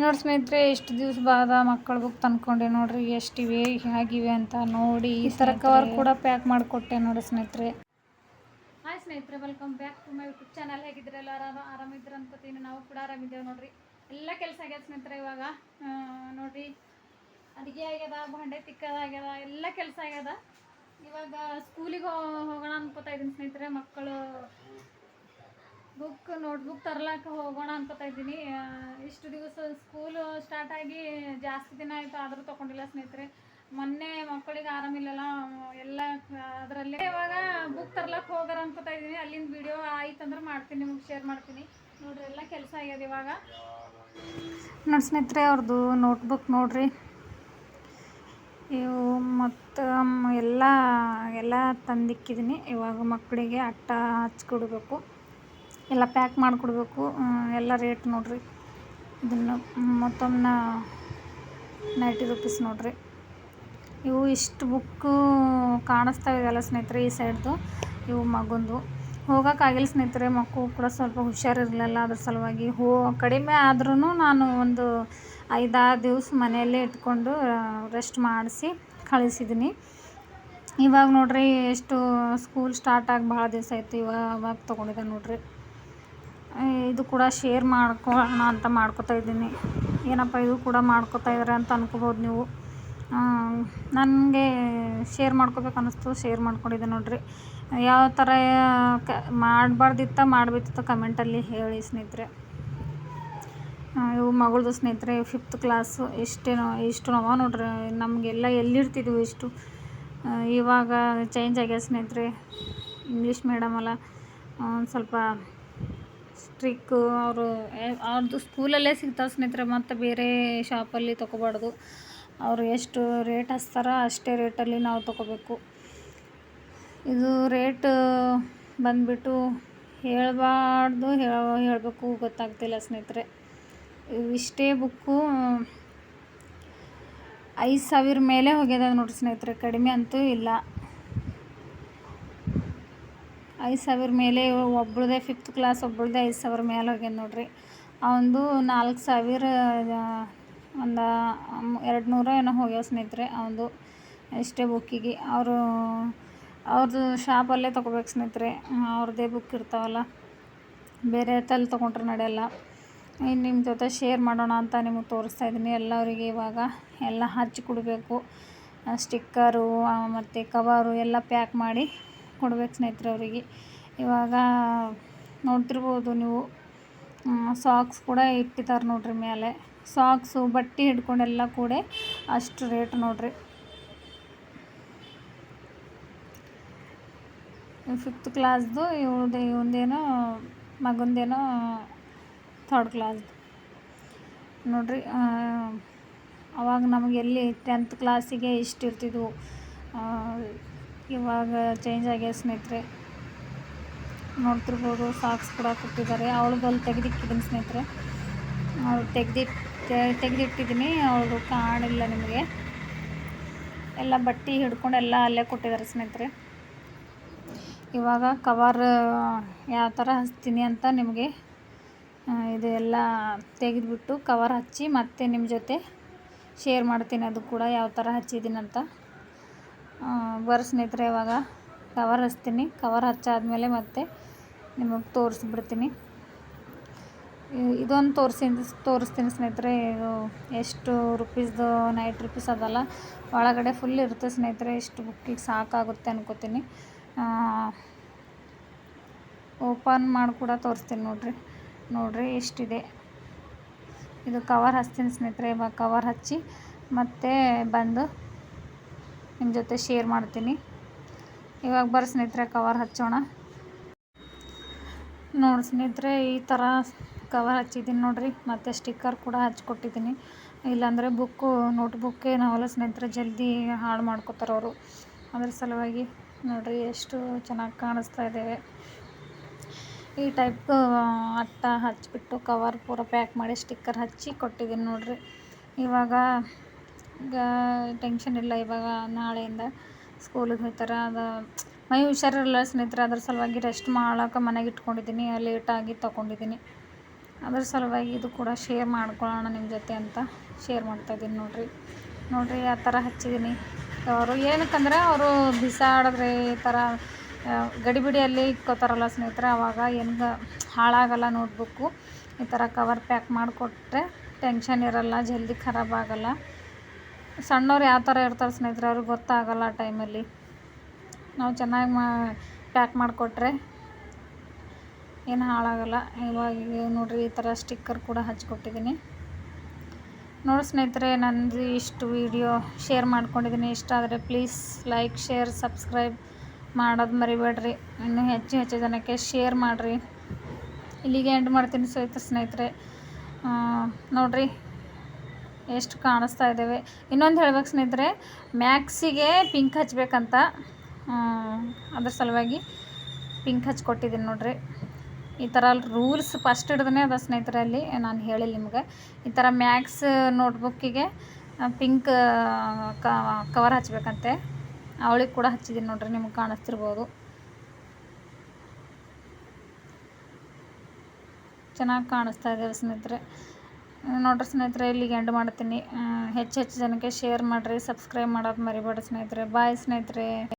ನೋಡಿ ಸ್ನೇಹಿತರೆ ಎಷ್ಟು ದಿವಸ ಬಾದ ಮಕ್ಕಳ ಬುಕ್ ತಂದ್ಕೊಂಡೆ ನೋಡ್ರಿ ಎಷ್ಟಿವೆ ಹೇಗಿವೆ ಅಂತ ನೋಡಿ ಈ ಥರ ಕವರ್ ಕೂಡ ಪ್ಯಾಕ್ ಮಾಡಿಕೊಟ್ಟೆ ನೋಡಿ ಸ್ನೇಹಿತರೆ. ಹಾಯ್ ಸ್ನೇಹಿತರೆ welcome back to my YouTube channel ಹೇಗಿದ್ರಲ್ಲ ಆರಾಮ ಆರಾಮಿದ್ರ ಅನ್ಕೋತೀನಿ. ನಾವು ಕೂಡ ಆರಾಮಿದ್ದೇವೆ ನೋಡ್ರಿ. ಎಲ್ಲ ಕೆಲಸ ಆಗ್ಯದ ಸ್ನೇಹಿತರೆ ಇವಾಗ. ನೋಡ್ರಿ ಅಡುಗೆ ಆಗ್ಯದ ಭಾಂಡೆ ತಿಕ್ಕದಾಗ್ಯದ ಎಲ್ಲ ಕೆಲಸ ಆಗ್ಯದ. ಇವಾಗ ಸ್ಕೂಲಿಗೆ ಹೋಗೋಣ ಅನ್ಕೋತಾ ಇದ್ದೀನಿ ಸ್ನೇಹಿತರೆ. ಮಕ್ಕಳು ಬುಕ್, ನೋಟ್ಬುಕ್ ತರ್ಲಾಕ ಹೋಗೋಣ ಅನ್ಕೋತಾ ಇದ್ದೀನಿ. ಇಷ್ಟು ದಿವಸ ಸ್ಕೂಲ್ ಸ್ಟಾರ್ಟ್ ಆಗಿ ಜಾಸ್ತಿ ದಿನ ಆಯಿತು, ಆದರೂ ತೊಗೊಂಡಿಲ್ಲ ಸ್ನೇಹಿತರೆ. ಮೊನ್ನೆ ಮಕ್ಕಳಿಗೆ ಆರಾಮಿಲ್ಲಲ್ಲ ಎಲ್ಲ ಅದರಲ್ಲೇ ಇವಾಗ ಬುಕ್ ತರ್ಲಕ್ಕೆ ಹೋಗಾರ ಅನ್ಕೋತಾ ಇದ್ದೀನಿ. ಅಲ್ಲಿಂದ ವಿಡಿಯೋ ಆಯ್ತಂದ್ರೆ ಮಾಡ್ತೀನಿ, ನಿಮಗೆ ಶೇರ್ ಮಾಡ್ತೀನಿ. ನೋಡ್ರಿ, ಎಲ್ಲ ಕೆಲಸ ಆಗ್ಯದ ಇವಾಗ. ನೋಡಿ ಸ್ನೇಹಿತರೆ ಅವ್ರದ್ದು ನೋಟ್ಬುಕ್ ನೋಡ್ರಿ. ಇವು ಮತ್ತು ಎಲ್ಲ ಎಲ್ಲ ತಂದಿಕ್ಕಿದ್ದೀನಿ ಇವಾಗ ಮಕ್ಕಳಿಗೆ ಅಟ್ಟ ಹಚ್ಕೊಡ್ಬೇಕು. ಎಲ್ಲ ಪ್ಯಾಕ್ ಮಾಡಿಕೊಡ್ಬೇಕು. ಎಲ್ಲ ರೇಟ್ ನೋಡ್ರಿ. ಇದನ್ನು ಮತ್ತೊಮ್ಮೆ ನೈಂಟಿ ರುಪೀಸ್ ನೋಡ್ರಿ. ಇವು ಇಷ್ಟು ಬುಕ್ಕು ಕಾಣಿಸ್ತಾ ಇದೆಯಲ್ಲ ಸ್ನೇಹಿತರೆ ಈ ಸೈಡ್ದು ಇವು ಮಗುಂದು. ಹೋಗೋಕ್ಕಾಗಿಲ್ಲ ಸ್ನೇಹಿತರೆ ಮಕ್ಕಳು ಕೂಡ ಸ್ವಲ್ಪ ಹುಷಾರಿರಲಿಲ್ಲ ಅದ್ರ ಸಲುವಾಗಿ. ಹೋ, ಕಡಿಮೆ ಆದ್ರೂ ನಾನು ಒಂದು ಐದಾರು ದಿವಸ ಮನೆಯಲ್ಲೇ ಇಟ್ಕೊಂಡು ರೆಸ್ಟ್ ಮಾಡಿಸಿ ಕಳಿಸಿದ್ದೀನಿ ಇವಾಗ ನೋಡ್ರಿ, ಎಷ್ಟು ಸ್ಕೂಲ್ ಸ್ಟಾರ್ಟ್ ಆಗಿ ಭಾಳ ದಿವಸ ಆಯಿತು. ಇವಾಗ, ಅವಾಗ ತೊಗೊಂಡಿದ್ದೆ ನೋಡ್ರಿ. ಇದು ಕೂಡ ಶೇರ್ ಮಾಡ್ಕೊಳ್ಳೋಣ ಅಂತ ಮಾಡ್ಕೊತಾ ಇದ್ದೀನಿ. ಏನಪ್ಪ ಇದು ಕೂಡ ಮಾಡ್ಕೊತಾ ಇದ್ದಾರೆ ಅಂತ ಅನ್ಕೋಬೋದು ನೀವು. ನನಗೆ ಶೇರ್ ಮಾಡ್ಕೋಬೇಕು ಅನ್ನಿಸ್ತು ಶೇರ್ ಮಾಡ್ಕೊಂಡಿದ್ದೆ ನೋಡಿರಿ. ಯಾವ ಥರ, ಕ, ಮಾಡಬಾರ್ದಿತ್ತ, ಮಾಡಬೇಕಿತ್ತು ಕಮೆಂಟಲ್ಲಿ ಹೇಳಿ ಸ್ನೇಹಿತರೆ. ಇವು ಮಗಳದು ಸ್ನೇಹಿತರೆ ಫಿಫ್ತ್ ಕ್ಲಾಸು ಎಷ್ಟೇನೋ ಇಷ್ಟು ನಾವ ನೋಡ್ರಿ. ನಮಗೆಲ್ಲ ಎಲ್ಲಿರ್ತಿದ್ವು ಇಷ್ಟು? ಇವಾಗ ಚೇಂಜ್ ಆಗ್ಯಾವ ಸ್ನೇಹಿತರೆ. ಇಂಗ್ಲೀಷ್ ಮೇಡಮ್ ಅಲ್ಲ ಒಂದು ಸ್ವಲ್ಪ ಸ್ಟ್ರಿಕ್ಕು ಅವರು ಅವ್ರದ್ದು ಸ್ಕೂಲಲ್ಲೇ ಸಿಗ್ತಾವೆ ಸ್ನೇಹಿತರೆ, ಮತ್ತು ಬೇರೆ ಶಾಪಲ್ಲಿ ತೊಗೋಬಾರ್ದು. ಅವರು ಎಷ್ಟು ರೇಟ್ ಹಚ್ತಾರ ಅಷ್ಟೇ ರೇಟಲ್ಲಿ ನಾವು ತೊಗೋಬೇಕು. ಇದು ರೇಟ್ ಬಂದುಬಿಟ್ಟು ಹೇಳಬಾರ್ದು, ಹೇಳ, ಹೇಳಬೇಕು, ಗೊತ್ತಾಗ್ತಿಲ್ಲ ಸ್ನೇಹಿತರೆ. ಇಷ್ಟೇ ಬುಕ್ಕು, ಐದು ಸಾವಿರ ಮೇಲೆ ಹೋಗ್ಯದ ನೋಡಿರಿ ಸ್ನೇಹಿತರೆ, ಕಡಿಮೆ ಅಂತೂ ಇಲ್ಲ. ಐದು ಸಾವಿರ ಮೇಲೆ ಒಬ್ಳದೇ ಫಿಫ್ತ್ ಕ್ಲಾಸ್ ಒಬ್ಳದೇ ಐದು ಸಾವಿರ ಮೇಲೆ ಹೋಗ್ಯದ ನೋಡ್ರಿ. ಅವಂದು ನಾಲ್ಕು ಸಾವಿರ ಒಂದು ಎರಡು ನೂರ ಏನೋ ಹೋಗ್ಯಾವ ಸ್ನೇಹಿತರೆ ಅವಂದು. ಇಷ್ಟೇ ಬುಕ್ಕಿಗೆ ಅವರು ಅವ್ರದ್ದು ಶಾಪಲ್ಲೇ ತೊಗೋಬೇಕು ಸ್ನೇಹಿತರೆ. ಅವ್ರದ್ದೇ ಬುಕ್ ಇರ್ತಾವಲ್ಲ. ಬೇರೆ ತಲೆ ತೊಗೊಂಡ್ರೆ ನಡೆಯಲ್ಲ. ಇನ್ನು ನಿಮ್ಮ ಜೊತೆ ಶೇರ್ ಮಾಡೋಣ ಅಂತ ನಿಮಗೆ ತೋರಿಸ್ತಾ ಇದ್ದೀನಿ. ಎಲ್ಲರಿಗೆ ಇವಾಗ ಎಲ್ಲ ಹಚ್ಚಿ ಕೊಡಬೇಕು. ಸ್ಟಿಕ್ಕರು ಮತ್ತು ಕವರು ಎಲ್ಲ ಪ್ಯಾಕ್ ಮಾಡಿ ಕೊಡ್ಬೇಕು ಸ್ನೇಹಿತರೆ ಅವರಿಗೆ ಇವಾಗ ನೋಡ್ತಿರ್ಬೋದು ನೀವು ಸಾಕ್ಸ್ ಕೂಡ ಇಟ್ಟಿದ್ದಾರೆ ನೋಡ್ರಿ ಮೇಲೆ. ಸಾಕ್ಸು ಬಟ್ಟೆ ಹಿಡ್ಕೊಂಡೆಲ್ಲ ಕೂಡ ಅಷ್ಟು ರೇಟ್ ನೋಡ್ರಿ. ಫಿಫ್ತ್ ಕ್ಲಾಸ್ದು ಇವ್ರದ್ದು ಇವಂದೇನೋ ಮಗಂದೇನೋ ಥರ್ಡ್ ಕ್ಲಾಸ್ದು ನೋಡ್ರಿ ಅವಾಗ ನಮಗೆ ಎಲ್ಲಿ ಟೆಂತ್ ಕ್ಲಾಸಿಗೆ ಇಷ್ಟಿರ್ತಿದ್ವು ಇವಾಗ ಚೇಂಜ್ ಆಗ್ಯಾವ ಸ್ನೇಹಿತರೆ, ನೋಡ್ತಿರ್ಬೋದು ಸಾಕ್ಸ್ ಕೂಡ ಕೊಟ್ಟಿದ್ದಾರೆ. ಅವಳದ್ದು ಬಲ್ಲಿ ತೆಗೆದಿಕ್ಕಿದ್ದೀನಿ ಸ್ನೇಹಿತರೆ. ಅವಳು ತೆಗೆದಿಟ್ಟು ತೆಗೆದಿಟ್ಟಿದ್ದೀನಿ ಅವಳು ಕಾಣಿಲ್ಲ ನಿಮಗೆ. ಎಲ್ಲ ಬಟ್ಟೆ ಹಿಡ್ಕೊಂಡು ಎಲ್ಲ ಅಲ್ಲೇ ಕೊಟ್ಟಿದ್ದಾರೆ ಸ್ನೇಹಿತರೆ. ಇವಾಗ ಕವರ್ ಯಾವ ಥರ ಹಚ್ತೀನಿ ಅಂತ ನಿಮಗೆ ಇದು ಎಲ್ಲ ತೆಗೆದುಬಿಟ್ಟು ಕವರ್ ಹಚ್ಚಿ ಮತ್ತೆ ನಿಮ್ಮ ಜೊತೆ ಶೇರ್ ಮಾಡ್ತೀನಿ ಅದು ಕೂಡ, ಯಾವ ಥರ ಹಚ್ಚಿದ್ದೀನಿ ಅಂತ. ಬರ್ರಿ ಸ್ನೇಹಿತರೆ, ಇವಾಗ ಕವರ್ ಹಚ್ತೀನಿ. ಕವರ್ ಹಚ್ಚಾದ್ಮೇಲೆ ಮತ್ತೆ ನಿಮಗೆ ತೋರಿಸ್ಬಿಡ್ತೀನಿ. ಇದೊಂದು ತೋರಿಸಿ ತೋರಿಸ್ತೀನಿ ಸ್ನೇಹಿತರೆ. ಇದು ಎಷ್ಟು ರುಪೀಸ್ದು ನೈಟ್ ರುಪೀಸ್ ಅದಲ್ಲ. ಒಳಗಡೆ ಫುಲ್ ಇರುತ್ತೆ ಸ್ನೇಹಿತರೆ. ಇಷ್ಟು ಬುಕ್ಕಿಗೆ ಸಾಕಾಗುತ್ತೆ ಅನ್ಕೋತೀನಿ. ಓಪನ್ ಮಾಡಿ ಕೂಡ ತೋರಿಸ್ತೀನಿ ನೋಡ್ರಿ. ನೋಡ್ರಿ, ಎಷ್ಟಿದೆ. ಇದು ಕವರ್ ಹಚ್ತೀನಿ ಸ್ನೇಹಿತರೆ. ಇವಾಗ ಕವರ್ ಹಚ್ಚಿ ಮತ್ತೆ ಬಂದು ನಿಮ್ಮ ಜೊತೆ ಶೇರ್ ಮಾಡ್ತೀನಿ. ಇವಾಗ ಬರ್ರಿ ಸ್ನೇಹಿತರೆ ಕವರ್ ಹಚ್ಚೋಣ. ನೋಡಿ ಸ್ನೇಹಿತರೆ, ಈ ಥರ ಕವರ್ ಹಚ್ಚಿದ್ದೀನಿ ನೋಡಿರಿ. ಮತ್ತು ಸ್ಟಿಕ್ಕರ್ ಕೂಡ ಹಚ್ಕೊಟ್ಟಿದ್ದೀನಿ. ಇಲ್ಲಾಂದರೆ ಬುಕ್ಕು ನೋಟ್ಬುಕ್ಕೇ ನಾವೆಲ್ಲ ಸ್ನೇಹಿತರೆ, ಜಲ್ದಿ ಹಾಳು ಮಾಡ್ಕೋತಾರೆ ಅವರು. ಅದ್ರ ಸಲುವಾಗಿ ನೋಡಿರಿ ಎಷ್ಟು ಚೆನ್ನಾಗಿ ಕಾಣಿಸ್ತಾ ಇದ್ದೇವೆ ಈ ಟೈಪ್ ಅಟ್ಟ ಹಚ್ಚಿಬಿಟ್ಟು ಕವರ್ ಪೂರ ಪ್ಯಾಕ್ ಮಾಡಿ ಸ್ಟಿಕ್ಕರ್ ಹಚ್ಚಿ ಕೊಟ್ಟಿದ್ದೀನಿ ನೋಡಿರಿ. ಇವಾಗ ಈಗ ಟೆನ್ಷನ್ ಇಲ್ಲ ಇವಾಗ ನಾಳೆಯಿಂದ ಸ್ಕೂಲಿಗೆ ಹೋಗ್ತಾರೆ. ಅದು ಮೈ ಹುಷಾರಿರಲ್ಲ ಸ್ನೇಹಿತರೆ, ಅದ್ರ ಸಲುವಾಗಿ ರೆಸ್ಟ್ ಮಾಡೋಕೆ ಮನೆಗೆ ಇಟ್ಕೊಂಡಿದ್ದೀನಿ ಲೇಟಾಗಿ ತೊಗೊಂಡಿದ್ದೀನಿ ಅದ್ರ ಸಲುವಾಗಿ ಇದು ಕೂಡ ಶೇರ್ ಮಾಡ್ಕೊಳ್ಳೋಣ ನಿಮ್ಮ ಜೊತೆ ಅಂತ ಶೇರ್ ಮಾಡ್ತಾಯಿದ್ದೀನಿ ನೋಡಿರಿ. ನೋಡಿರಿ ಆ ಥರ ಹಚ್ಚಿದ್ದೀನಿ ಅವರು ಏನಕ್ಕಂದ್ರೆ ಅವರು ಬಿಸಾಡಿದ್ರೆ ಈ ಥರ ಗಡಿಬಿಡಿಯಲ್ಲಿ ಇಕ್ಕೋತಾರಲ್ಲ ಸ್ನೇಹಿತರೆ ಆವಾಗ ಹೆಂಗೆ ಹಾಳಾಗಲ್ಲ ನೋಟ್ಬುಕ್ಕು ಈ ಥರ ಕವರ್ ಪ್ಯಾಕ್ ಮಾಡಿಕೊಟ್ರೆ ಟೆನ್ಷನ್ ಇರಲ್ಲ, ಜಲ್ದಿ ಖರಾಬ್ ಆಗಲ್ಲ. ಸಣ್ಣವ್ರು ಯಾವ ಥರ ಇರ್ತಾರೆ ಸ್ನೇಹಿತರೆ, ಅವ್ರಿಗೆ ಗೊತ್ತಾಗಲ್ಲ ಆ ಟೈಮಲ್ಲಿ. ನಾವು ಚೆನ್ನಾಗಿ ಮಾ, ಪ್ಯಾಕ್ ಮಾಡಿಕೊಟ್ರೆ ಏನು ಹಾಳಾಗಲ್ಲ. ಇವಾಗ ನೋಡಿರಿ, ಈ ಥರ ಸ್ಟಿಕ್ಕರ್ ಕೂಡ ಹಚ್ಕೊಟ್ಟಿದ್ದೀನಿ. ನೋಡಿ ಸ್ನೇಹಿತರೆ, ನಂದು ಇಷ್ಟು ವಿಡಿಯೋ ಶೇರ್ ಮಾಡ್ಕೊಂಡಿದ್ದೀನಿ. ಇಷ್ಟ ಆದರೆ ಪ್ಲೀಸ್ ಲೈಕ್, ಶೇರ್, ಸಬ್ಸ್ಕ್ರೈಬ್ ಮಾಡೋದು ಮರಿಬೇಡ್ರಿ. ಇನ್ನೂ ಹೆಚ್ಚು ಹೆಚ್ಚು ಜನಕ್ಕೆ ಶೇರ್ ಮಾಡಿರಿ. ಇಲ್ಲಿಗೆ ಎಂಡ್ ಮಾಡ್ತೀನಿ ಸ್ನೇಹಿತರೆ. ಸ್ನೇಹಿತರೆ ನೋಡಿರಿ. ಎಷ್ಟು ಕಾಣಿಸ್ತಾ ಇದ್ದಾವೆ. ಇನ್ನೊಂದು ಹೇಳ್ಬೇಕು ಸ್ನೇಹಿತರೆ, ಮ್ಯಾಕ್ಸಿಗೆ ಪಿಂಕ್ ಹಚ್ಬೇಕಂತ. ಅದ್ರ ಸಲುವಾಗಿ ಪಿಂಕ್ ಹಚ್ಕೊಟ್ಟಿದ್ದೀನಿ ನೋಡಿರಿ. ಈ ಥರ ರೂಲ್ಸ್ ಫಸ್ಟ್ ಹಿಡ್ದೇ ಅದ ಸ್ನೇಹಿತರೆ ಅಲ್ಲಿ, ನಾನು ಹೇಳಿಲ್ಲ ನಿಮ್ಗೆ. ಈ ಥರ ಮ್ಯಾಕ್ಸ್ ನೋಟ್ಬುಕ್ಕಿಗೆ ಪಿಂಕ್ ಕವರ್ ಹಚ್ಬೇಕಂತೆ. ಅವಳಿಗೆ ಕೂಡ ಹಚ್ಚಿದ್ದೀನಿ ನೋಡ್ರಿ, ನಿಮ್ಗೆ ಕಾಣಿಸ್ತಿರ್ಬೋದು. ಚೆನ್ನಾಗಿ ಕಾಣಿಸ್ತಾ ಇದ್ದಾವೆ ಸ್ನೇಹಿತರೆ. ನೋಡ್ರಿ ಸ್ನೇಹಿತರೆ, ಇಲ್ಲಿಗೆ ಎಂಡ್ ಮಾಡ್ತೀನಿ. ಹೆಚ್ಚು ಹೆಚ್ಚು ಜನಕ್ಕೆ ಶೇರ್ ಮಾಡಿರಿ ಸಬ್ಸ್ಕ್ರೈಬ್ ಮಾಡೋದು ಮರಿಬೇಡ ಸ್ನೇಹಿತರೆ. ಬಾಯ್ ಸ್ನೇಹಿತರೆ.